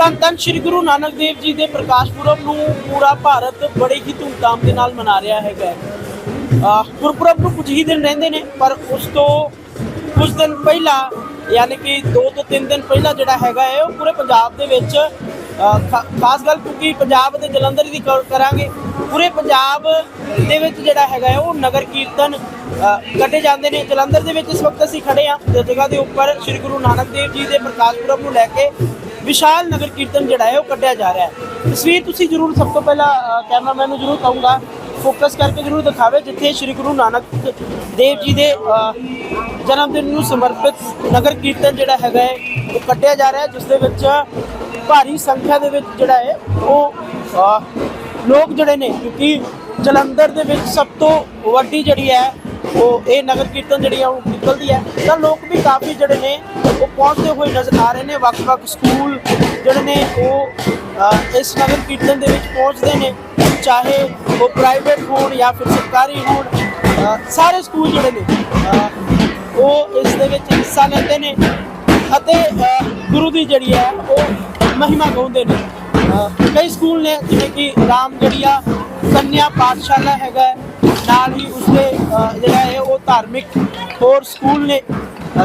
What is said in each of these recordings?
ਧੰਨ ਧੰਨ ਸ੍ਰੀ ਗੁਰੂ ਨਾਨਕ ਦੇਵ ਜੀ ਦੇ ਪ੍ਰਕਾਸ਼ ਪੁਰਬ ਨੂੰ ਪੂਰਾ ਭਾਰਤ ਬੜੇ ਹੀ ਧੂਮਧਾਮ ਦੇ ਨਾਲ ਮਨਾ ਰਿਹਾ ਹੈਗਾ ਗੁਰਪੁਰਬ ਨੂੰ ਕੁਝ ਹੀ ਦਿਨ ਰਹਿੰਦੇ ਨੇ, ਪਰ ਉਸ ਤੋਂ ਕੁਝ ਦਿਨ ਪਹਿਲਾਂ, ਯਾਨੀ ਕਿ 2 ਤੋਂ 3 ਦਿਨ ਪਹਿਲਾਂ ਜਿਹੜਾ ਹੈਗਾ ਹੈ, ਉਹ ਪੂਰੇ ਪੰਜਾਬ ਦੇ ਵਿੱਚ ਖਾ- ਖਾਸ ਗੱਲ ਕਿਉਂਕਿ ਪੰਜਾਬ ਦੇ ਜਲੰਧਰ ਦੀ ਗੱਲ ਕਰਾਂਗੇ, ਪੂਰੇ ਪੰਜਾਬ ਦੇ ਵਿੱਚ ਜਿਹੜਾ ਹੈਗਾ ਹੈ, ਉਹ ਨਗਰ ਕੀਰਤਨ ਕੱਢੇ ਜਾਂਦੇ ਨੇ। ਜਲੰਧਰ ਦੇ ਵਿੱਚ ਇਸ ਵਕਤ ਅਸੀਂ ਖੜੇ ਹਾਂ ਤੇ ਜਗ੍ਹਾ ਦੇ ਉੱਪਰ ਸ੍ਰੀ ਗੁਰੂ ਨਾਨਕ ਦੇਵ ਜੀ ਦੇ ਪ੍ਰਕਾਸ਼ ਪੁਰਬ ਨੂੰ ਲੈ ਕੇ। ਵਿਸ਼ਾਲ ਨਗਰ ਕੀਰਤਨ ਜਿਹੜਾ ਹੈ ਉਹ ਕੱਢਿਆ ਜਾ ਰਿਹਾ ਹੈ। ਤਸਵੀਰ ਤੁਸੀਂ ਜ਼ਰੂਰ ਸਭ ਤੋਂ ਪਹਿਲਾਂ ਕੈਮਰਾਮੈਨ ਨੂੰ ਜ਼ਰੂਰ ਕਹੂੰਗਾ। ਫੋਕਸ ਕਰਕੇ ਜ਼ਰੂਰ ਦਿਖਾਵੇ, ਜਿੱਥੇ ਸ੍ਰੀ ਗੁਰੂ ਨਾਨਕ ਦੇਵ ਜੀ ਦੇ ਜਨਮ ਦਿਨ ਨੂੰ ਸਮਰਪਿਤ ਨਗਰ ਕੀਰਤਨ ਜਿਹੜਾ ਹੈਗਾ ਹੈ, ਉਹ ਕੱਢਿਆ ਜਾ ਰਿਹਾ ਹੈ, ਜਿਸ ਦੇ ਵਿੱਚ ਭਾਰੀ ਸੰਖਿਆ ਦੇ ਵਿੱਚ ਜਿਹੜਾ ਹੈ, ਉਹ ਲੋਕ ਜਿਹੜੇ ਨੇ, ਕਿਉਂਕਿ ਜਲੰਧਰ ਦੇ ਵਿੱਚ ਸਭ ਤੋਂ ਵੱਡੀ ਜਿਹੜੀ ਹੈ ਉਹ ਇਹ ਨਗਰ ਕੀਰਤਨ ਜਿਹੜੀ ਆ ਉਹ ਨਿਕਲਦੀ ਹੈ ਤਾਂ ਲੋਕ ਵੀ ਕਾਫੀ ਜਿਹੜੇ ਨੇ, ਉਹ ਪਹੁੰਚਦੇ ਹੋਏ ਨਜ਼ਰ ਆ ਰਹੇ ਨੇ। ਵੱਖ-ਵੱਖ ਸਕੂਲ ਜਿਹੜੇ ਨੇ, ਉਹ ਇਸ ਨਗਰ ਕੀਰਤਨ ਦੇ ਵਿੱਚ ਪਹੁੰਚਦੇ ਨੇ। ਚਾਹੇ ਉਹ ਪ੍ਰਾਈਵੇਟ ਹੋਣ ਜਾਂ ਫਿਰ ਸਰਕਾਰੀ ਹੋਣ ਸਾਰੇ ਸਕੂਲ ਜਿਹੜੇ ਨੇ ਉਹ ਇਸ ਦੇ ਵਿੱਚ ਹਿੱਸਾ ਲੈਂਦੇ ਨੇ। ਅਤੇ ਗੁਰੂ ਦੀ ਜਿਹੜੀ ਹੈ ਉਹ ਮਹਿਮਾ ਗਾਉਂਦੇ ਨੇ। ਕਈ ਸਕੂਲ ਨੇ, ਜਿਵੇਂ ਕਿ ਰਾਮਗੜੀਆ ਕੰਨਿਆ ਪਾਠਸ਼ਾਲਾ ਹੈਗਾ ਨਾਲ ਹੀ ਉਸਦੇ ਜਿਹੜਾ ਹੈ ਉਹ ਧਾਰਮਿਕ ਹੋਰ ਸਕੂਲ ਨੇ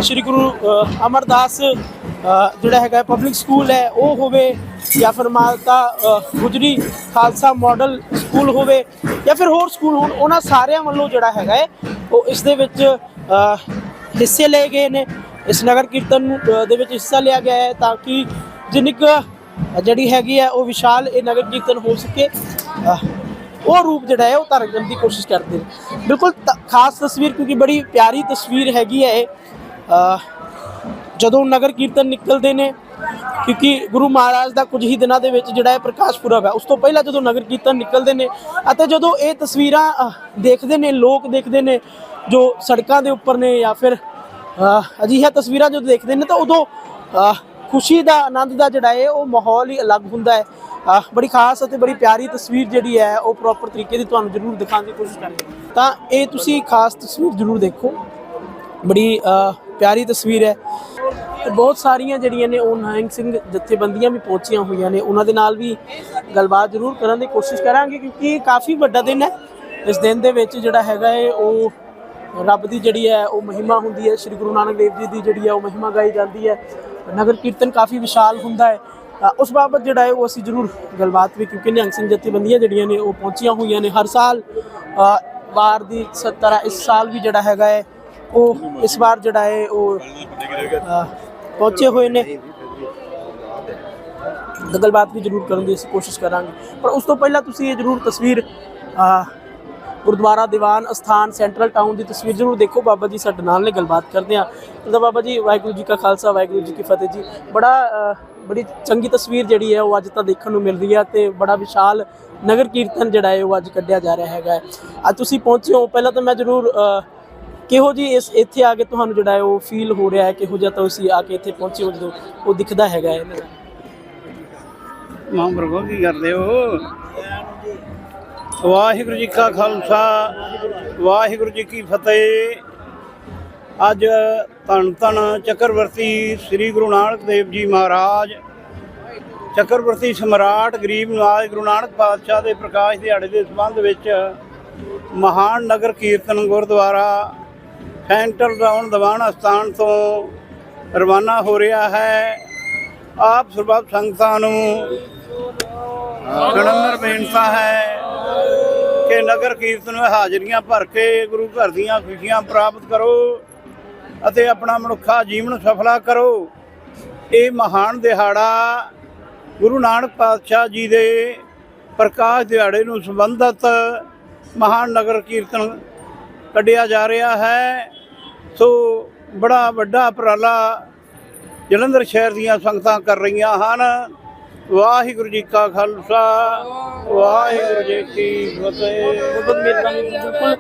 ਸ਼੍ਰੀ ਗੁਰੂ ਅਮਰਦਾਸ ਜਿਹੜਾ ਹੈਗਾ ਪਬਲਿਕ ਸਕੂਲ ਹੈ, ਉਹ ਹੋਵੇ ਜਾਂ ਫਿਰ ਮਾਤਾ ਗੁਜਰੀ ਖਾਲਸਾ ਮਾਡਲ ਸਕੂਲ ਹੋਵੇ ਜਾਂ ਫਿਰ ਹੋਰ ਸਕੂਲ ਹੋਣ, ਉਹਨਾਂ ਸਾਰਿਆਂ ਵੱਲੋਂ ਜਿਹੜਾ ਹੈਗਾ ਹੈ, ਉਹ ਇਸ ਦੇ ਵਿੱਚ ਹਿੱਸੇ ਲਏ ਗਏ ਨੇ। ਇਸ ਨਗਰ ਕੀਰਤਨ ਦੇ ਵਿੱਚ ਹਿੱਸਾ ਲਿਆ ਗਿਆ ਹੈ ਤਾਂ ਕਿ ਜਿੰਨੀ ਕੁ ਜਿਹੜੀ ਹੈਗੀ ਹੈ ਉਹ ਵਿਸ਼ਾਲ ਇਹ ਨਗਰ ਕੀਰਤਨ ਹੋ ਸਕੇ। ਉਹ ਰੂਪ ਜਿਹੜਾ ਹੈ, ਉਹ ਧਾਰਨ ਕਰਨ ਦੀ ਕੋਸ਼ਿਸ਼ ਕਰਦੇ ਨੇ। ਬਿਲਕੁਲ ਤ- ਖਾਸ ਤਸਵੀਰ ਕਿਉਂਕਿ ਬੜੀ ਪਿਆਰੀ ਤਸਵੀਰ ਹੈਗੀ ਹੈ ਇਹ। ਜਦੋਂ ਨਗਰ ਕੀਰਤਨ ਨਿਕਲਦੇ ਨੇ, ਕਿਉਂਕਿ ਗੁਰੂ ਮਹਾਰਾਜ ਦਾ ਕੁਝ ਹੀ ਦਿਨਾਂ ਦੇ ਵਿੱਚ ਜਿਹੜਾ ਹੈ ਪ੍ਰਕਾਸ਼ ਪੁਰਬ ਹੈ, ਉਸ ਤੋਂ ਪਹਿਲਾਂ ਜਦੋਂ ਨਗਰ ਕੀਰਤਨ ਨਿਕਲਦੇ ਨੇ ਅਤੇ ਜਦੋਂ ਇਹ ਤਸਵੀਰਾਂ ਦੇਖਦੇ ਨੇ, ਲੋਕ ਦੇਖਦੇ ਨੇ, ਜੋ ਸੜਕਾਂ ਦੇ ਉੱਪਰ ਨੇ ਜਾਂ ਫਿਰ ਅਜਿਹੀਆਂ ਤਸਵੀਰਾਂ ਜਦੋਂ ਦੇਖਦੇ ਨੇ ਤਾਂ ਉਦੋਂ ਖੁਸ਼ੀ ਦਾ ਆਨੰਦ ਦਾ ਜਿਹੜਾ ਹੈ ਉਹ ਮਾਹੌਲ ਹੀ ਅਲੱਗ ਹੁੰਦਾ ਹੈ। ਬੜੀ ਖਾਸ ਅਤੇ ਬੜੀ ਪਿਆਰੀ ਤਸਵੀਰ ਜਿਹੜੀ ਹੈ, ਉਹ ਪ੍ਰੋਪਰ ਤਰੀਕੇ ਦੀ ਤੁਹਾਨੂੰ ਜ਼ਰੂਰ ਦਿਖਾਉਣ ਦੀ ਕੋਸ਼ਿਸ਼ ਕਰਾਂਗੇ। ਤਾਂ ਇਹ ਤੁਸੀਂ ਖਾਸ ਤਸਵੀਰ ਜ਼ਰੂਰ ਦੇਖੋ। ਬੜੀ ਪਿਆਰੀ ਤਸਵੀਰ ਹੈ। ਬਹੁਤ ਸਾਰੀਆਂ ਜਿਹੜੀਆਂ ਨੇ ਉਹ ਨਾਇਕ ਸਿੰਘ ਜਥੇਬੰਦੀਆਂ ਵੀ ਪਹੁੰਚੀਆਂ ਹੋਈਆਂ ਨੇ। ਉਹਨਾਂ ਦੇ ਨਾਲ ਵੀ ਗੱਲਬਾਤ ਜ਼ਰੂਰ ਕਰਨ ਦੀ ਕੋਸ਼ਿਸ਼ ਕਰਾਂਗੇ, ਕਿਉਂਕਿ ਇਹ ਕਾਫੀ ਵੱਡਾ ਦਿਨ ਹੈ। ਇਸ ਦਿਨ ਦੇ ਵਿੱਚ ਜਿਹੜਾ ਹੈਗਾ ਹੈ ਉਹ ਰੱਬ ਦੀ ਜਿਹੜੀ ਹੈ, ਉਹ ਮਹਿਮਾ ਹੁੰਦੀ ਹੈ। ਸ੍ਰੀ ਗੁਰੂ ਨਾਨਕ ਦੇਵ ਜੀ ਦੀ ਜਿਹੜੀ ਹੈ, ਉਹ ਮਹਿਮਾ ਗਾਈ ਜਾਂਦੀ ਹੈ। ਨਗਰ ਕੀਰਤਨ ਕਾਫੀ ਵਿਸ਼ਾਲ ਹੁੰਦਾ ਹੈ। ਉਸ ਬਾਬਤ ਜਿਹੜਾ ਹੈ ਉਹ ਅਸੀਂ ਜ਼ਰੂਰ ਗੱਲਬਾਤ ਵੀ, ਕਿਉਂਕਿ ਨਿਹੰਗ ਸਿੰਘ ਜਥੇਬੰਦੀਆਂ ਜਿਹੜੀਆਂ ਨੇ ਉਹ ਪਹੁੰਚੀਆਂ ਹੋਈਆਂ ਨੇ ਹਰ ਸਾਲ। ਵਾਰ ਦੀ ਸ- ਤਰ੍ਹਾਂ ਇਸ ਸਾਲ ਵੀ ਜਿਹੜਾ ਹੈਗਾ ਹੈ, ਉਹ ਇਸ ਵਾਰ ਜਿਹੜਾ ਹੈ ਉਹ ਪਹੁੰਚੇ ਹੋਏ ਨੇ। ਗੱਲਬਾਤ ਵੀ ਜ਼ਰੂਰ ਕਰਨ ਦੀ ਅਸੀਂ ਕੋਸ਼ਿਸ਼ ਕਰਾਂਗੇ। ਪਰ ਉਸ ਤੋਂ ਪਹਿਲਾਂ ਤੁਸੀਂ ਇਹ ਜ਼ਰੂਰ ਤਸਵੀਰ ਗੁਰਦੁਆਰਾ ਦੀਵਾਨ ਅਸਥਾਨ ਸੈਂਟਰਲ ਟਾਊਨ ਦੀ ਤਸਵੀਰ ਜ਼ਰੂਰ ਦੇਖੋ ਬਾਬਾ ਜੀ ਸਾਡੇ ਨਾਲ ਨੇ, ਗੱਲਬਾਤ ਕਰਦੇ ਆ ਤਾਂ ਬਾਬਾ ਜੀ, ਵਾਹਿਗੁਰੂ ਜੀ ਕਾ ਖਾਲਸਾ, ਵਾਹਿਗੁਰੂ ਜੀ ਕੀ ਫਤਿਹ ਜੀ ਬੜਾ ਬੜੀ ਚੰਗੀ ਤਸਵੀਰ ਜਿਹੜੀ ਹੈ, ਉਹ ਅੱਜ ਤਾਂ ਦੇਖਣ ਨੂੰ ਮਿਲ ਰਹੀ ਹੈ ਤੇ ਬੜਾ ਵਿਸ਼ਾਲ ਨਗਰ ਕੀਰਤਨ ਜਿਹੜਾ ਹੈ, ਉਹ ਅੱਜ ਕੱਢਿਆ ਜਾ ਰਿਹਾ ਹੈਗਾ ਹੈ। ਅੱਜ ਤੁਸੀਂ ਪਹੁੰਚੇ ਹੋ, ਪਹਿਲਾਂ ਤਾਂ ਮੈਂ ਜ਼ਰੂਰ ਕਿਹੋ ਜੀ ਇਸ, ਇੱਥੇ ਆ ਕੇ ਤੁਹਾਨੂੰ ਜਿਹੜਾ ਹੈ, ਉਹ ਫੀਲ ਹੋ ਰਿਹਾ ਹੈ, ਕਿਹੋ ਜਿਹਾ ਤੁਸੀਂ ਆ ਕੇ ਇੱਥੇ ਪਹੁੰਚੇ ਹੋ ਜਦੋਂ ਉਹ ਦਿਖਦਾ ਹੈਗਾ ਹੈ ਨਜ਼ਾਰਾ। ਮਹਾਂਪੁਰਖੋ ਕੀ ਕਰਦੇ ਹੋ ਵਾਹਿਗੁਰੂ ਜੀ ਕਾ ਖਾਲਸਾ ਵਾਹਿਗੁਰੂ ਜੀ ਕੀ ਫਤਿਹ। ਅੱਜ ਧੰਨ ਧੰਨ ਚੱਕਰਵਰਤੀ ਸ੍ਰੀ ਗੁਰੂ ਨਾਨਕ ਦੇਵ ਜੀ ਮਹਾਰਾਜ ਚੱਕਰਵਰਤੀ ਸਮਰਾਟ ਗਰੀਬ ਨਵਾਜ ਗੁਰੂ ਨਾਨਕ ਪਾਤਸ਼ਾਹ ਦੇ ਪ੍ਰਕਾਸ਼ ਦਿਹਾੜੇ ਦੇ ਸੰਬੰਧ ਵਿੱਚ ਮਹਾਨ ਨਗਰ ਕੀਰਤਨ ਗੁਰਦੁਆਰਾ ਸੈਂਟਰ ਟਾਊਨ ਦੀਵਾਨ ਅਸਥਾਨ ਤੋਂ ਰਵਾਨਾ ਹੋ ਰਿਹਾ ਹੈ। ਆਪ ਸਰਬੱਤ ਸੰਗਤਾਂ ਨੂੰ ਨੰਬਰ ਬੇਨਤਾ ਹੈ। ਕਿ ਨਗਰ ਕੀਰਤਨ ਵਿੱਚ ਹਾਜ਼ਰੀਆਂ ਭਰ ਕੇ ਗੁਰੂ ਘਰ ਦੀਆਂ ਖੁਸ਼ੀਆਂ ਪ੍ਰਾਪਤ ਕਰੋ ਅਤੇ ਆਪਣਾ ਮਨੁੱਖਾ ਜੀਵਨ ਸਫਲਾ ਕਰੋ। ਇਹ ਮਹਾਨ ਦਿਹਾੜਾ ਗੁਰੂ ਨਾਨਕ ਪਾਤਸ਼ਾਹ ਜੀ ਦੇ ਪ੍ਰਕਾਸ਼ ਦਿਹਾੜੇ ਨੂੰ ਸੰਬੰਧਿਤ ਮਹਾਨ ਨਗਰ ਕੀਰਤਨ ਕੱਢਿਆ ਜਾ ਰਿਹਾ ਹੈ। ਸੋ ਬੜਾ ਵੱਡਾ ਉਪਰਾਲਾ ਜਲੰਧਰ ਸ਼ਹਿਰ ਦੀਆਂ ਸੰਗਤਾਂ ਕਰ ਰਹੀਆਂ ਹਨ। ਵਾਹਿਗੁਰੂ ਜੀ ਕਾ ਖਾਲਸਾ, ਵਾਹਿਗੁਰੂ ਜੀ ਕੀ ਫਤਿਹ। ਬਹੁਤ ਮਿਹਰਬਾਨੀ ਬਿਲਕੁਲ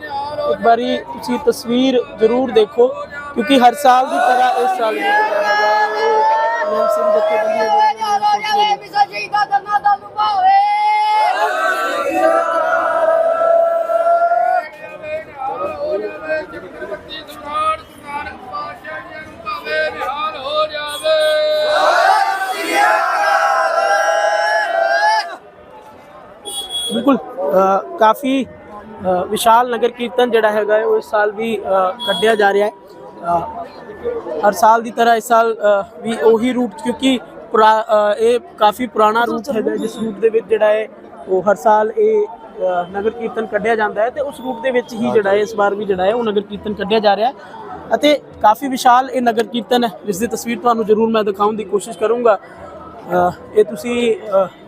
ਇੱਕ ਵਾਰੀ ਤੁਸੀਂ ਤਸਵੀਰ ਜ਼ਰੂਰ ਦੇਖੋ, ਕਿਉਂਕਿ ਹਰ ਸਾਲ ਦੀ ਤਰ੍ਹਾਂ ਇਸ ਸਾਲ ਵੀ ਜਿਹੜਾ ਸਿੰਘ ਜਥੇਬੰਦੀਆਂ ਕਾਫੀ ਵਿਸ਼ਾਲ ਨਗਰ ਕੀਰਤਨ ਜਿਹੜਾ ਹੈਗਾ ਉਹ ਇਸ ਸਾਲ ਵੀ ਕੱਢਿਆ ਜਾ ਰਿਹਾ ਹੈ। ਹਰ ਸਾਲ ਦੀ ਤਰ੍ਹਾਂ ਇਸ ਸਾਲ ਵੀ ਉਹੀ ਰੂਟ ਕਿਉਂਕਿ ਇਹ ਕਾਫੀ ਪੁਰਾਣਾ ਰੂਟ ਹੈਗਾ ਜਿਸ ਰੂਟ ਦੇ ਵਿੱਚ ਜਿਹੜਾ ਹੈ ਉਹ ਹਰ ਸਾਲ ਇਹ ਨਗਰ ਕੀਰਤਨ ਕੱਢਿਆ ਜਾਂਦਾ ਹੈ ਤੇ ਉਸ ਰੂਟ ਦੇ ਵਿੱਚ ਹੀ ਜਿਹੜਾ ਹੈ ਇਸ ਵਾਰ ਵੀ ਜਿਹੜਾ ਹੈ ਉਹ ਨਗਰ ਕੀਰਤਨ ਕੱਢਿਆ ਜਾ ਰਿਹਾ ਹੈ। ਅਤੇ ਕਾਫੀ ਵਿਸ਼ਾਲ ਇਹ ਨਗਰ ਕੀਰਤਨ ਹੈ ਜਿਸ ਦੀ ਤਸਵੀਰ ਤੁਹਾਨੂੰ ਜ਼ਰੂਰ ਮੈਂ ਦਿਖਾਉਣ ਦੀ ਕੋਸ਼ਿਸ਼ ਕਰੂੰਗਾ। ਇਹ ਤੁਸੀਂ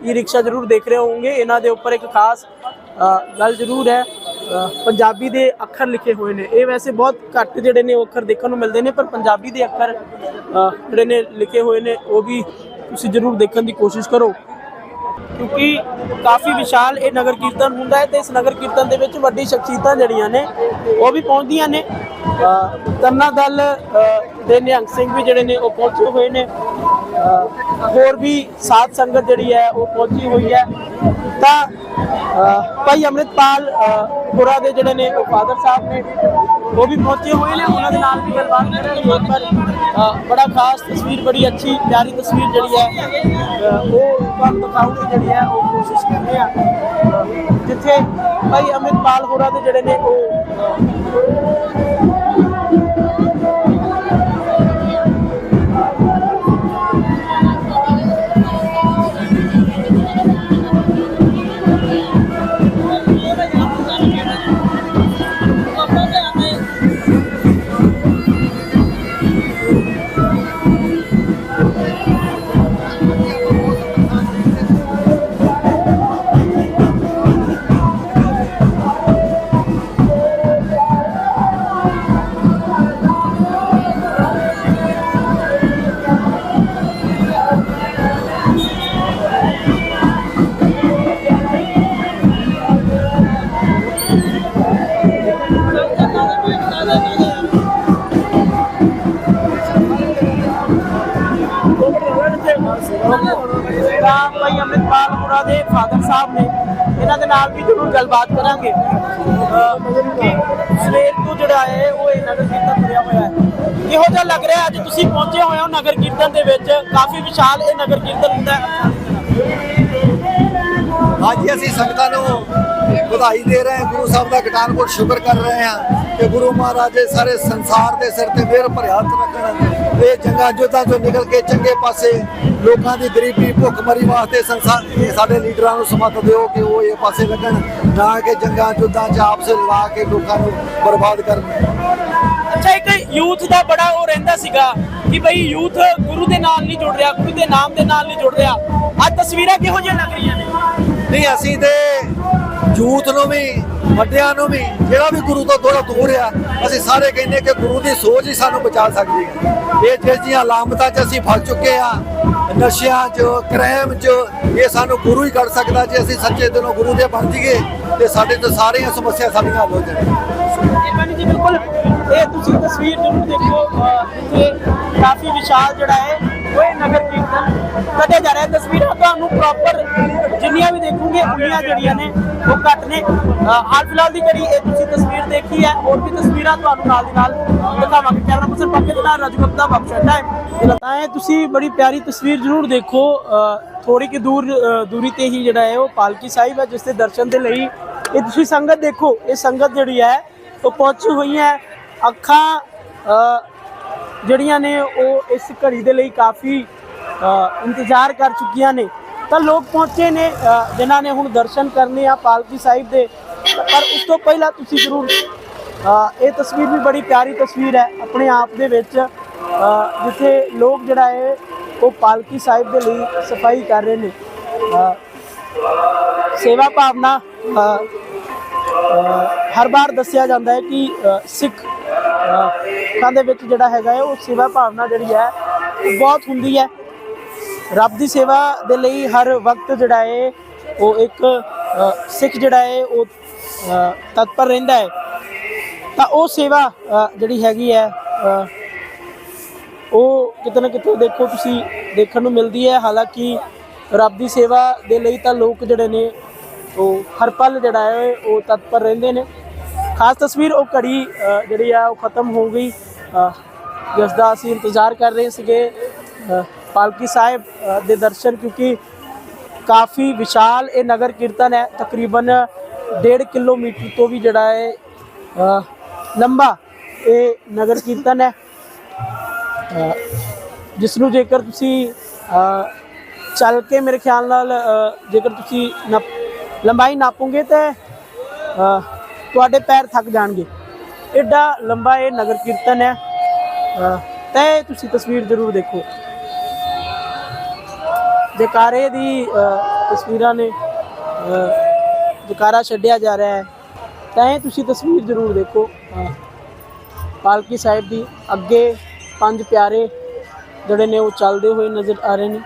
ਈ ਰਿਕਸ਼ਾ ਜ਼ਰੂਰ ਦੇਖ ਰਹੇ ਹੋਵੋਗੇ ਇਹਨਾਂ ਦੇ ਉੱਪਰ ਇੱਕ ਖਾਸ ਗੱਲ ਜ਼ਰੂਰ ਹੈ। ਪੰਜਾਬੀ ਦੇ ਅੱਖਰ ਲਿਖੇ ਹੋਏ ਨੇ। ਇਹ ਵੈਸੇ ਬਹੁਤ ਘੱਟ ਜਿਹੜੇ ਨੇ ਉਹ ਅੱਖਰ ਦੇਖਣ ਨੂੰ ਮਿਲਦੇ ਨੇ ਪਰ ਪੰਜਾਬੀ ਦੇ ਅੱਖਰ ਜਿਹੜੇ ਨੇ ਲਿਖੇ ਹੋਏ ਨੇ ਉਹ ਵੀ ਤੁਸੀਂ ਜ਼ਰੂਰ ਦੇਖਣ ਦੀ ਕੋਸ਼ਿਸ਼ ਕਰੋ। ਕਿਉਂਕਿ ਕਾਫੀ ਵਿਸ਼ਾਲ ਇਹ ਨਗਰ ਕੀਰਤਨ ਹੁੰਦਾ ਹੈ ਤੇ ਇਸ ਨਗਰ ਕੀਰਤਨ ਦੇ ਵਿੱਚ ਵੱਡੀ ਸ਼ਖਸੀਅਤਾਂ ਜਿਹੜੀਆਂ ਨੇ ਉਹ ਵੀ ਪਹੁੰਚਦੀਆਂ ਨੇ। ਅ, ਤਰਨਾ ਦਲ ਦੇ ਨਿਹੰਗ ਸਿੰਘ ਵੀ ਜਿਹੜੇ ਨੇ ਉਹ ਪਹੁੰਚੇ ਹੋਏ ਨੇ। ਹੋਰ ਵੀ ਸਾਥ ਸੰਗਤ ਜਿਹੜੀ ਹੈ ਉਹ ਪਹੁੰਚੀ ਹੋਈ ਹੈ। ਤਾਂ ਭਾਈ ਅੰਮ੍ਰਿਤਪਾਲ ਅ, ਹੋਰਾਂ ਦੇ ਜਿਹੜੇ ਨੇ ਉਹ ਫਾਦਰ ਸਾਹਿਬ ਨੇ ਉਹ ਵੀ ਪਹੁੰਚੇ ਹੋਏ ਨੇ। ਉਹਨਾਂ ਦੇ ਨਾਲ ਵੀ ਗੱਲਬਾਤ ਕਰਾਂਗੇ ਪਰ ਅ, ਬੜਾ ਖਾਸ ਤਸਵੀਰ ਬੜੀ ਅੱਛੀ ਪਿਆਰੀ ਤਸਵੀਰ ਜਿਹੜੀ ਹੈ ਉਹ ਤੁਹਾਨੂੰ ਦਿਖਾਉਣ ਦੀ ਜਿਹੜੀ ਹੈ ਉਹ ਕੋਸ਼ਿਸ਼ ਕਰਦੇ ਆ ਜਿੱਥੇ ਭਾਈ ਅੰਮ੍ਰਿਤਪਾਲ ਹੋਰਾਂ ਦੇ ਜਿਹੜੇ ਨੇ ਉਹ ਤਾਂ ਭਾਈ ਅੰਮ੍ਰਿਤਪਾਲ ਹੋਰਾਂ ਦੇ ਫਾਦਰ ਸਾਹਿਬ ਨੇ ਇਹਨਾਂ ਦੇ ਨਾਲ ਵੀ ਜ਼ਰੂਰ ਗੱਲਬਾਤ ਕਰਾਂਗੇ। ਕਿਉਂਕਿ ਸਵੇਰ ਤੋਂ ਜਿਹੜਾ ਹੈ ਉਹ ਇਹ ਨਗਰ ਕੀਰਤਨ ਤੁਰਿਆ ਹੋਇਆ ਹੈ। ਕਿਹੋ ਜਿਹਾ ਲੱਗ ਰਿਹਾ ਅੱਜ ਤੁਸੀਂ ਪਹੁੰਚੇ ਹੋਏ ਹੋ ਨਗਰ ਕੀਰਤਨ ਦੇ ਵਿੱਚ? ਕਾਫੀ ਵਿਸ਼ਾਲ ਇਹ ਨਗਰ ਕੀਰਤਨ ਹੁੰਦਾ ਹੈ। ਅੱਜ ਅਸੀਂ ਸੰਗਤਾਂ ਨੂੰ ਵਧਾਈ ਦੇ ਰਹੇ ਹਾਂ। ਗੁਰੂ ਸਾਹਿਬ ਦਾ ਗਟਾਨਕੋਟ ਸ਼ੁਕਰ ਕਰ ਰਹੇ ਹਾਂ ਕਿ ਗੁਰੂ ਮਹਾਰਾਜ ਦੇ ਸਾਰੇ ਸੰਸਾਰ ਦੇ ਸਿਰ ਤੇ ਮਿਹਰ ਭਰਿਆ ਰੱਖਣ। ਇਹ ਜੰਗਾਂ ਜੁੱਧਾਂ ਤੋਂ ਨਿਕਲ ਕੇ ਚੰਗੇ ਪਾਸੇ ਲੋਕਾਂ ਦੀ ਗਰੀਬੀ, ਭੁੱਖਮਰੀ ਵਾਸਤੇ ਸੰਸਾਰ ਸਾਡੇ ਲੀਡਰਾਂ ਨੂੰ ਸਮੱਤ ਦਿਓ ਕਿ ਉਹ ਇਹ ਪਾਸੇ ਲੱਗਣ, ਨਾ ਕਿ ਜੰਗਾਂ ਜੁੱਧਾਂ 'ਚ ਆਪਸ ਲਾ ਕੇ ਲੋਕਾਂ ਨੂੰ ਬਰਬਾਦ ਕਰਨ। ਅੱਛਾ, ਇੱਕ ਯੂਥ ਦਾ ਬੜਾ ਉਹ ਰਹਿੰਦਾ ਸੀਗਾ ਕਿ ਭਈ ਯੂਥ ਗੁਰੂ ਦੇ ਨਾਲ ਨਹੀਂ ਜੁੜ ਰਿਹਾ, ਗੁਰੂ ਦੇ ਨਾਮ ਦੇ ਨਾਲ ਨਹੀਂ ਜੁੜ ਰਿਹਾ। ਅੱਜ ਤਸਵੀਰਾਂ ਕਿਹੋ ਜਿਹੀਆਂ ਲੱਗ ਰਹੀਆਂ ਨੇ? ਨਹੀਂ, ਅਸੀਂ ਤੇ ਯੂਥ ਨੂੰ ਵੀ, ਵੱਡਿਆਂ ਨੂੰ ਵੀ, ਜਿਹੜਾ ਵੀ ਗੁਰੂ ਤੋਂ ਥੋੜਾ ਦੂਰ ਆ, ਅਸੀਂ ਸਾਰੇ ਕਹਿੰਦੇ ਕਿ ਗੁਰੂ ਦੀ ਸੋਚ ਹੀ ਸਾਨੂੰ ਬਚਾ ਸਕਦੀ ਹੈ। ਇਹ ਜਿਸ ਦੀਆਂ ਲਾਮਤਾਂ 'ਚ ਅਸੀਂ ਫਸ ਚੁੱਕੇ ਆ ਨਸ਼ਿਆਂ 'ਚ, ਕ੍ਰਾਈਮ 'ਚ, ਇਹ ਸਾਨੂੰ ਗੁਰੂ ਹੀ ਕੱਢ ਸਕਦਾ ਜੇ ਅਸੀਂ ਸੱਚੇ ਦਿਲੋਂ ਗੁਰੂ ਦੇ ਬਣ ਜਾਈਏ, ਤੇ ਸਾਡੇ ਤੋਂ ਸਾਰੀਆਂ ਸਮੱਸਿਆ ਸਾਡੀਆਂ ਹੱਲ ਹੋ ਜਾਣਗੀਆਂ। ਜੀ ਬਿਲਕੁਲ। ਇਹ ਤੁਸੀਂ ਤਸਵੀਰ ਜ਼ਰੂਰ ਦੇਖੋ ਇੱਥੇ ਕਾਫੀ ਵਿਸ਼ਾਲ ਜਿਹੜਾ ਹੈ, ਉਹ ਨਗਰ ਕੀਰਤਨ ਕੱਢਿਆ ਜਾ ਰਿਹਾ ਤਸਵੀਰਾਂ ਤੁਹਾਨੂੰ ਪ੍ਰੋਪਰ ਜਿੰਨੀਆਂ ਵੀ ਦੇਖੋਗੇ ਉਨੀਆਂ ਜਿਹੜੀਆਂ ਨੇ, ਉਹ ਘੱਟ ਨੇ। ਅਹ ਹਾਲ ਫਿਲਹਾਲ ਦੀ ਘੜੀ ਇਹ ਤੁਸੀਂ ਤਸਵੀਰ ਦੇਖੀ ਹੈ, ਹੋਰ ਵੀ ਤਸਵੀਰਾਂ ਤੁਹਾਨੂੰ ਨਾਲ ਦੀ ਨਾਲ ਦਿਖਾਵਾਂਗੇ। ਕੈਮਰਾ ਪਰਸਨ ਪੱਕੇ ਦੇ ਨਾਲ ਰਜਗੁਪਤਾ ਬਖਸ਼ਾ ਟਾਈਮ ਤਾਂ ਤੁਸੀਂ ਬੜੀ ਪਿਆਰੀ ਤਸਵੀਰ ਜ਼ਰੂਰ ਦੇਖੋ। ਅਹ ਥੋੜੀ ਕਿ ਦੂਰ ਦੂਰੀ ਤੇ ਹੀ ਜਿਹੜਾ ਹੈ, ਉਹ ਪਾਲਕੀ ਸਾਹਿਬ ਹੈ, ਜਿਸ ਦੇ ਦਰਸ਼ਨ ਦੇ ਲਈ ਇਹ ਤੁਸੀਂ ਸੰਗਤ ਦੇਖੋ, ਇਹ ਸੰਗਤ ਜਿਹੜੀ ਹੈ, ਉਹ ਪਹੁੰਚੀ ਹੋਈ ਹੈ। ਅੱਖਾਂ ਜਿਹੜੀਆਂ ਨੇ, ਉਹ ਇਸ ਘੜੀ ਦੇ ਲਈ ਕਾਫੀ ਇੰਤਜ਼ਾਰ ਕਰ ਚੁੱਕੀਆਂ ਨੇ। ਤਾਂ ਲੋਕ ਪਹੁੰਚੇ ਨੇ ਜਿਨ੍ਹਾਂ ਨੇ ਹੁਣ ਦਰਸ਼ਨ ਕਰਨੇ ਆ ਪਾਲਕੀ ਸਾਹਿਬ ਦੇ। ਪਰ ਉਸ ਤੋਂ ਪਹਿਲਾਂ ਤੁਸੀਂ ਜ਼ਰੂਰ ਇਹ ਤਸਵੀਰ ਵੀ ਬੜੀ ਪਿਆਰੀ ਤਸਵੀਰ ਹੈ ਆਪਣੇ ਆਪ ਦੇ ਵਿੱਚ ਜਿੱਥੇ ਲੋਕ ਜਿਹੜਾ ਹੈ ਉਹ ਪਾਲਕੀ ਸਾਹਿਬ ਦੇ ਲਈ ਸਫ਼ਾਈ ਕਰ ਰਹੇ ਨੇ। ਸੇਵਾ ਭਾਵਨਾ ਹਰ ਵਾਰ ਦੱਸਿਆ ਜਾਂਦਾ ਹੈ ਕਿ ਅ, ਸਿੱਖ ਖਾਂ ਦੇ ਵਿੱਚ ਜਿਹੜਾ ਹੈਗਾ ਹੈ ਉਹ ਸੇਵਾ ਭਾਵਨਾ ਜਿਹੜੀ ਹੈ ਬਹੁਤ ਹੁੰਦੀ ਹੈ। ਰੱਬ ਦੀ ਸੇਵਾ ਦੇ ਲਈ ਹਰ ਵਕਤ ਜਿਹੜਾ ਹੈ, ਉਹ ਇੱਕ ਸਿੱਖ ਜਿਹੜਾ ਹੈ, ਉਹ ਤਤਪਰ ਰਹਿੰਦਾ ਹੈ। ਤਾਂ ਉਹ ਸੇਵਾ ਜਿਹੜੀ ਹੈਗੀ ਹੈ ਉਹ ਕਿਤੇ ਨਾ ਕਿਤੇ ਦੇਖੋ ਤੁਸੀਂ ਦੇਖਣ ਨੂੰ ਮਿਲਦੀ ਹੈ। ਹਾਲਾਂਕਿ ਰੱਬ ਦੀ ਸੇਵਾ ਦੇ ਲਈ ਤਾਂ ਲੋਕ ਜਿਹੜੇ ਨੇ, ਉਹ ਹਰ ਪਲ ਜਿਹੜਾ ਹੈ, ਉਹ ਤਤਪਰ ਰਹਿੰਦੇ ਨੇ। ਖਾਸ ਤਸਵੀਰ ਉਹ ਘੜੀ ਜਿਹੜੀ ਆ, ਉਹ ਖਤਮ ਹੋ ਗਈ। ਜਿਸ ਦਾ ਅਸੀਂ ਇੰਤਜ਼ਾਰ ਕਰ ਰਹੇ ਸੀਗੇ। ਪਾਲਕੀ ਸਾਹਿਬ ਦੇ ਦਰਸ਼ਨ ਕਿਉਂਕਿ ਕਾਫੀ ਵਿਸ਼ਾਲ ਇਹ ਨਗਰ ਕੀਰਤਨ ਹੈ ਤਕਰੀਬਨ 1.5 ਕਿਲੋਮੀਟਰ ਤੋਂ ਵੀ ਜਿਹੜਾ ਹੈ ਲੰਬਾ ਇਹ ਨਗਰ ਕੀਰਤਨ ਹੈ ਅ, ਜਿਸ ਨੂੰ ਜੇਕਰ ਤੁਸੀਂ ਚੱਲ ਕੇ ਮੇਰੇ ਖਿਆਲ ਨਾਲ ਜੇਕਰ ਤੁਸੀਂ ਨਪ- ਲੰਬਾਈ ਨਾਪੋਗੇ ਤਾਂ ਤੁਹਾਡੇ ਪੈਰ ਥੱਕ ਜਾਣਗੇ ਐਡਾ ਲੰਬਾ ਇਹ ਨਗਰ ਕੀਰਤਨ ਹੈ ਅ, ਤੇ ਤੁਸੀਂ ਤਸਵੀਰ ਜ਼ਰੂਰ ਦੇਖੋ ਜਕਾਰੇ ਦੀ ਤਸਵੀਰਾਂ ਨੇ ਜਕਾਰਾ ਛੱਡਿਆ ਜਾ ਰਿਹਾ ਹੈ। ਤਾਂ ਇਹ ਤੁਸੀਂ ਤਸਵੀਰ ਜ਼ਰੂਰ ਦੇਖੋ। ਪਾਲਕੀ ਸਾਹਿਬ ਦੀ ਅੱਗੇ ਪੰਜ ਪਿਆਰੇ ਜਿਹੜੇ ਨੇ ਉਹ ਚੱਲਦੇ ਹੋਏ ਨਜ਼ਰ ਆ ਰਹੇ ਨੇ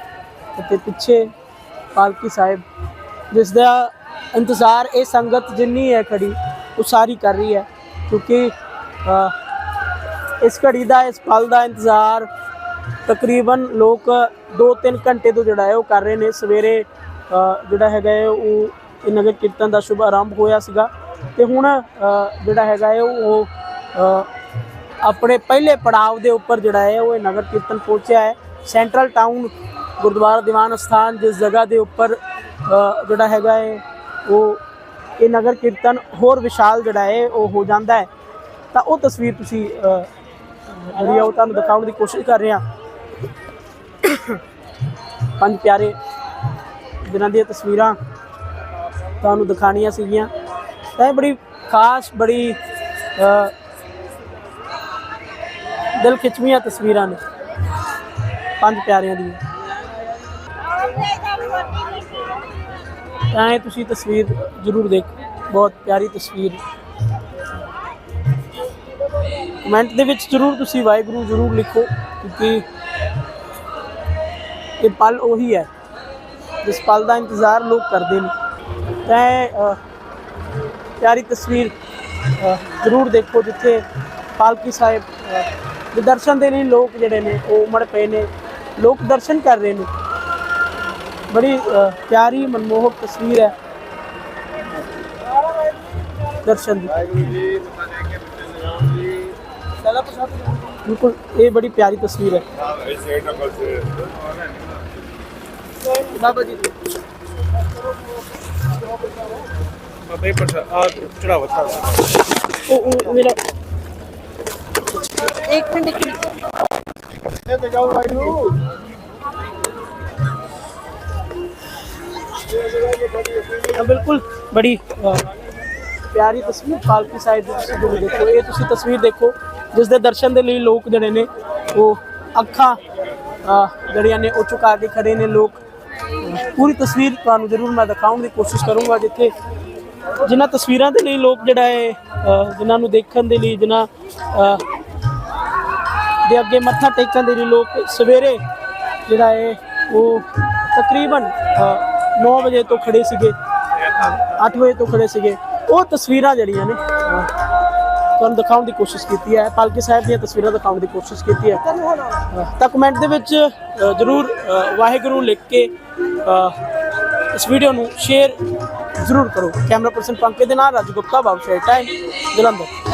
ਅਤੇ ਪਿੱਛੇ ਪਾਲਕੀ ਸਾਹਿਬ, ਜਿਸ ਦਾ ਇੰਤਜ਼ਾਰ ਇਹ ਸੰਗਤ ਜਿੰਨੀ ਹੈ ਖੜੀ, ਉਹ ਸਾਰੀ ਕਰ ਰਹੀ ਹੈ। ਕਿਉਂਕਿ ਇਸ ਘੜੀ ਦਾ, ਇਸ ਪਲ ਦਾ ਇੰਤਜ਼ਾਰ ਤਕਰੀਬਨ ਲੋਕ 2-3 ਘੰਟੇ ਤੋਂ ਜਿਹੜਾ ਹੈ ਉਹ ਕਰ ਰਹੇ ਨੇ। ਸਵੇਰੇ ਜਿਹੜਾ ਹੈਗਾ ਹੈ ਉਹ ਇਹ ਨਗਰ ਕੀਰਤਨ ਦਾ ਸ਼ੁਭ ਆਰੰਭ ਹੋਇਆ ਸੀਗਾ ਤੇ ਹੁਣ ਜਿਹੜਾ ਹੈਗਾ ਹੈ ਉਹ ਆਪਣੇ ਪਹਿਲੇ ਪੜਾਅ ਦੇ ਉੱਪਰ ਜਿਹੜਾ ਹੈ ਉਹ ਇਹ ਨਗਰ ਕੀਰਤਨ ਪਹੁੰਚਿਆ ਹੈ। ਸੈਂਟਰਲ ਟਾਊਨ ਗੁਰਦੁਆਰਾ ਦੀਵਾਨ ਸਥਾਨ ਜਿਸ ਜਗ੍ਹਾ ਦੇ ਉੱਪਰ ਜਿਹੜਾ ਹੈਗਾ ਹੈ ਉਹ ਇਹ ਨਗਰ ਕੀਰਤਨ ਹੋਰ ਵਿਸ਼ਾਲ ਜਿਹੜਾ ਹੈ ਉਹ ਹੋ ਜਾਂਦਾ ਹੈ। ਤਾਂ ਉਹ ਤਸਵੀਰ ਤੁਸੀਂ ਜਿਹੜੀ ਉਹ ਤੁਹਾਨੂੰ ਦਿਖਾਉਣ ਦੀ ਕੋਸ਼ਿਸ਼ ਕਰ ਰਿਹਾ। ਪੰਜ ਪਿਆਰੇ ਜਿਨ੍ਹਾਂ ਦੀਆਂ ਤਸਵੀਰਾਂ ਤੁਹਾਨੂੰ ਦਿਖਾਣੀਆਂ ਸੀਗੀਆਂ। ਤਾਂ ਇਹ ਬੜੀ ਖਾਸ, ਬੜੀ ਦਿਲ ਖਿੱਚਵੀਆਂ ਤਸਵੀਰਾਂ ਨੇ। ਪੰਜ ਪਿਆਰਿਆਂ ਦੀਆਂ। ਤਾਂ ਇਹ ਤੁਸੀਂ ਤਸਵੀਰ ਜ਼ਰੂਰ ਦੇਖੋ। ਬਹੁਤ ਪਿਆਰੀ ਤਸਵੀਰ। ਕਮੈਂਟ ਦੇ ਵਿੱਚ ਜ਼ਰੂਰ ਤੁਸੀਂ ਵਾਹਿਗੁਰੂ ਜ਼ਰੂਰ ਲਿਖੋ ਕਿਉਂਕਿ ਇਹ ਪਲ ਉਹੀ ਹੈ ਜਿਸ ਪਲ ਦਾ ਇੰਤਜ਼ਾਰ ਲੋਕ ਕਰਦੇ ਨੇ। ਤਾਂ ਇਹ, ਪਿਆਰੀ ਤਸਵੀਰ ਜ਼ਰੂਰ ਦੇਖੋ ਜਿੱਥੇ ਪਾਲਕੀ ਸਾਹਿਬ ਦੇ ਦਰਸ਼ਨ ਦੇ ਲਈ ਲੋਕ ਜਿਹੜੇ ਨੇ ਉਹ ਉਮੜ ਪਏ ਨੇ। ਲੋਕ ਦਰਸ਼ਨ ਕਰ ਰਹੇ ਨੇ। ਬੜੀ ਪਿਆਰੀ ਮਨਮੋਹਕ ਤਸਵੀਰ ਹੈ। ਦਰਸ਼ਨ ਦੀ। ਬਿਲਕੁਲ ਇਹ ਬੜੀ ਪਿਆਰੀ ਤਸਵੀਰ ਹੈ ਬਾਬਾ ਜੀ ਦੀ ਉਹ ਉਹ ਮੇਰਾ ਇੱਕ ਮਿੰਟ ਇੱਕ ਮਿੰਟ ਤਾਂ ਬਿਲਕੁਲ ਬੜੀ ਅ, ਪਿਆਰੀ ਤਸਵੀਰ ਪਾਲਕੀ ਸਾਹਿਬ ਦੀ ਤੁਸੀਂ ਜ਼ਰੂਰ ਦੇਖੋ ਇਹ ਤੁਸੀਂ ਤਸਵੀਰ ਦੇਖੋ ਜਿਸ ਦੇ ਦਰਸ਼ਨ ਦੇ ਲਈ ਲੋਕ ਜਿਹੜੇ ਨੇ ਉਹ ਅੱਖਾਂ ਜਿਹੜੀਆਂ ਨੇ ਉਹ ਚੁਕਾ ਕੇ ਖੜੇ ਨੇ ਲੋਕ। ਪੂਰੀ ਤਸਵੀਰ ਤੁਹਾਨੂੰ ਜ਼ਰੂਰ ਮੈਂ ਦਿਖਾਉਣ ਦੀ ਕੋਸ਼ਿਸ਼ ਕਰੂੰਗਾ ਜਿੱਥੇ ਜਿਨ੍ਹਾਂ ਤਸਵੀਰਾਂ ਦੇ ਲਈ ਲੋਕ ਜਿਹੜਾ ਹੈ ਅ, ਜਿਨ੍ਹਾਂ ਨੂੰ ਦੇਖਣ ਦੇ ਲਈ ਜਿਨ੍ਹਾਂ ਦੇ ਅੱਗੇ ਮੱਥਾ ਟੇਕਣ ਦੇ ਲਈ ਲੋਕ ਸਵੇਰੇ ਜਿਹੜਾ ਹੈ ਉਹ ਤਕਰੀਬਨ 9 ਵਜੇ ਤੋਂ ਖੜੇ ਸੀਗੇ 8 ਵਜੇ ਤੋਂ ਖੜੇ ਸੀਗੇ। ਉਹ ਤਸਵੀਰਾਂ ਜਿਹੜੀਆਂ ਨੇ ਤੁਹਾਨੂੰ ਦਿਖਾਉਣ ਦੀ ਕੋਸ਼ਿਸ਼ ਕੀਤੀ ਹੈ ਪਾਲਕੀ ਸਾਹਿਬ ਦੀਆਂ ਤਸਵੀਰਾਂ ਦਿਖਾਉਣ ਦੀ ਕੋਸ਼ਿਸ਼ ਕੀਤੀ ਹੈ। ਤਾਂ ਕਮੈਂਟ ਦੇ ਵਿੱਚ ਜ਼ਰੂਰ ਅਹ, ਵਾਹਿਗੁਰੂ ਲਿਖ ਕੇ ਇਸ ਵੀਡੀਓ ਨੂੰ ਸ਼ੇਅਰ ਜ਼ਰੂਰ ਕਰੋ। ਕੈਮਰਾ ਪਰਸਨ ਪੰਕਜ ਦੇ ਨਾਲ ਰਾਜ ਗੁਪਤਾ ਬਾਬੂ ਸ਼ੇਟਾ ਟਾਈਮ ਜਲੰਧਰ।